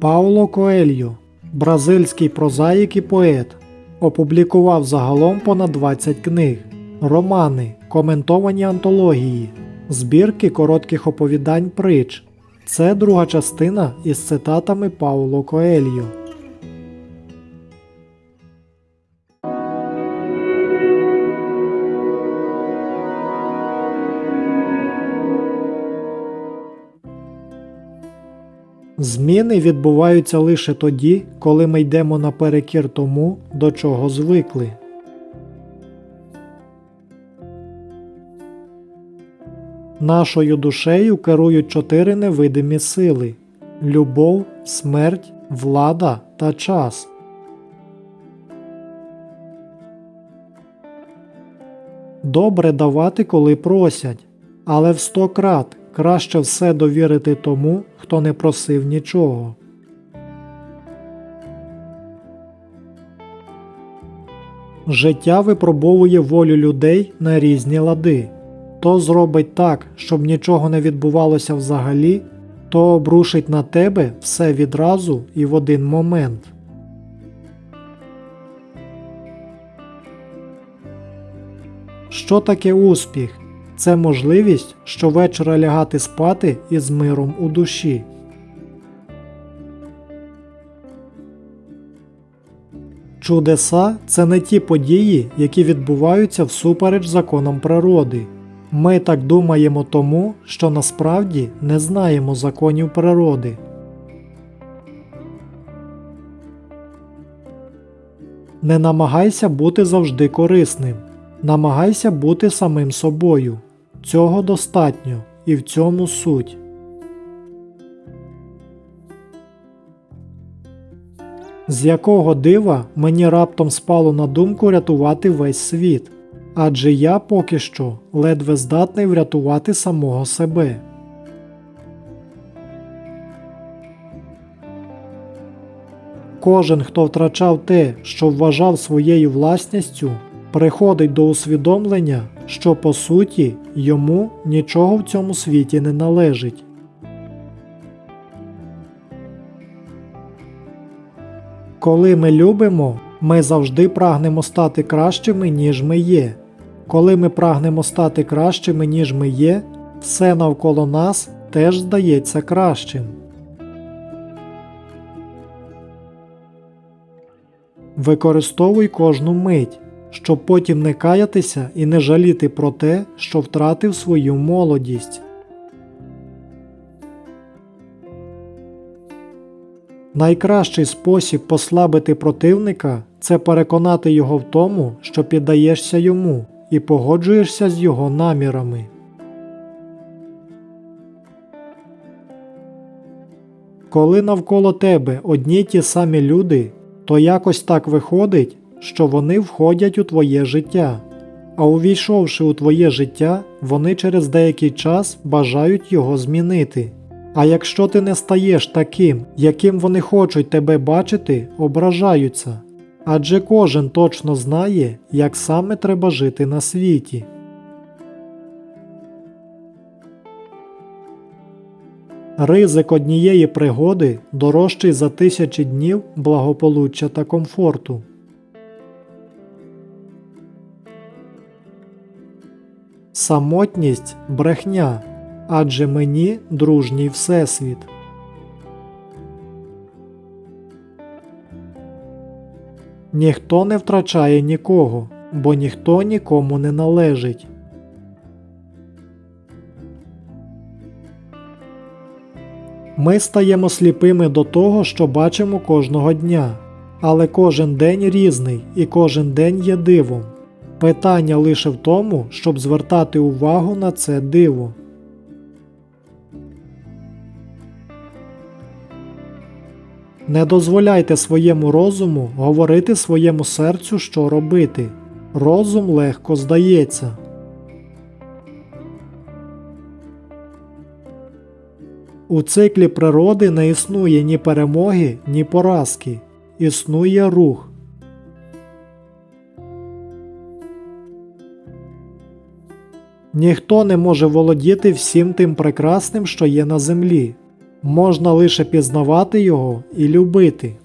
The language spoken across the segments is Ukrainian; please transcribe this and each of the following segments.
Пауло Коельо, бразильський прозаїк і поет, опублікував загалом понад 20 книг, романи, коментовані антології, збірки коротких оповідань притч. Це друга частина із цитатами Пауло Коельо. Зміни відбуваються лише тоді, коли ми йдемо наперекір тому, до чого звикли. Нашою душею керують чотири невидимі сили: любов, смерть, влада та час. Добре давати, коли просять, але в сто крат краще все довірити тому, хто не просив нічого. Життя випробовує волю людей на різні лади. То зробить так, щоб нічого не відбувалося взагалі, то обрушить на тебе все відразу і в один момент. Що таке успіх? Це можливість щовечора лягати спати із миром у душі. Чудеса це не ті події, які відбуваються всупереч законам природи. Ми так думаємо тому, що насправді не знаємо законів природи. Не намагайся бути завжди корисним. Намагайся бути самим собою. Цього достатньо і в цьому суть. З якого дива мені раптом спало на думку рятувати весь світ, адже я поки що ледве здатний врятувати самого себе. Кожен, хто втрачав те, що вважав своєю власністю, приходить до усвідомлення, що по суті йому нічого в цьому світі не належить. Коли ми любимо, ми завжди прагнемо стати кращими, ніж ми є. Коли ми прагнемо стати кращими, ніж ми є, все навколо нас теж здається кращим. Використовуй кожну мить, щоб потім не каятися і не жаліти про те, що втратив свою молодість. Найкращий спосіб послабити противника це переконати його в тому, що піддаєшся йому і погоджуєшся з його намірами. Коли навколо тебе одні ті самі люди, то якось так виходить, що вони входять у твоє життя, а увійшовши у твоє життя, вони через деякий час бажають його змінити. А якщо ти не стаєш таким, яким вони хочуть тебе бачити, ображаються. Адже кожен точно знає, як саме треба жити на світі. Ризик однієї пригоди дорожчий за тисячі днів благополуччя та комфорту. Самотність брехня, адже мені дружній Всесвіт. Ніхто не втрачає нікого, бо ніхто нікому не належить. Ми стаємо сліпими до того, що бачимо кожного дня, але кожен день різний і кожен день є дивом. Питання лише в тому, щоб звертати увагу на це диво. Не дозволяйте своєму розуму говорити своєму серцю, що робити. Розум легко здається. У циклі природи не існує ні перемоги, ні поразки. Існує рух. Ніхто не може володіти всім тим прекрасним, що є на землі. Можна лише пізнавати його і любити.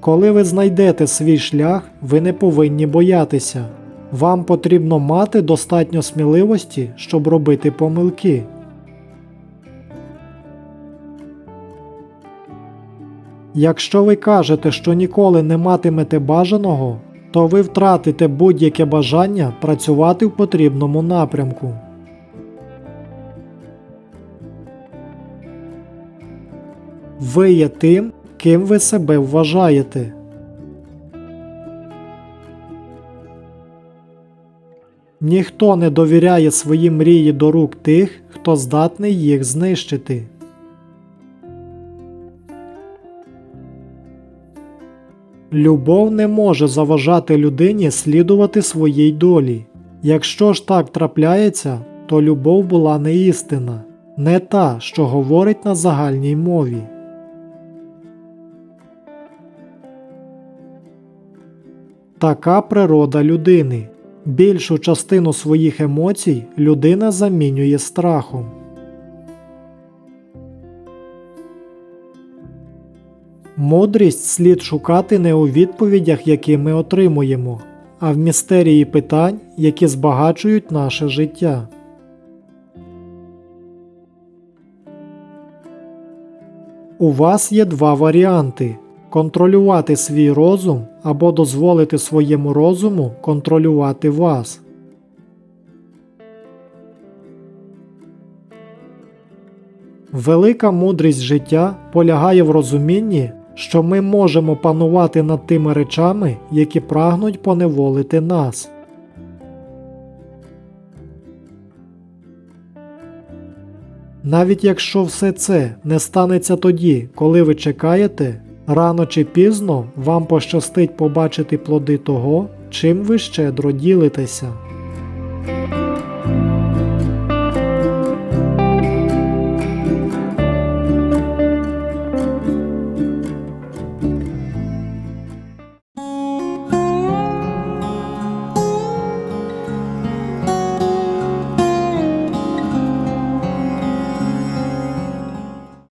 Коли ви знайдете свій шлях, ви не повинні боятися. Вам потрібно мати достатньо сміливості, щоб робити помилки. Якщо ви кажете, що ніколи не матимете бажаного, то ви втратите будь-яке бажання працювати в потрібному напрямку. Ви є тим, ким ви себе вважаєте. Ніхто не довіряє свої мрії до рук тих, хто здатний їх знищити. Любов не може заважати людині слідувати своїй долі. Якщо ж так трапляється, то любов була не істина, не та, що говорить на загальній мові. Така природа людини. Більшу частину своїх емоцій людина замінює страхом. Мудрість слід шукати не у відповідях, які ми отримуємо, а в містерії питань, які збагачують наше життя. У вас є два варіанти: контролювати свій розум або дозволити своєму розуму контролювати вас. Велика мудрість життя полягає в розумінні, що ми можемо панувати над тими речами, які прагнуть поневолити нас. Навіть якщо все це не станеться тоді, коли ви чекаєте, рано чи пізно вам пощастить побачити плоди того, чим ви щедро ділитеся.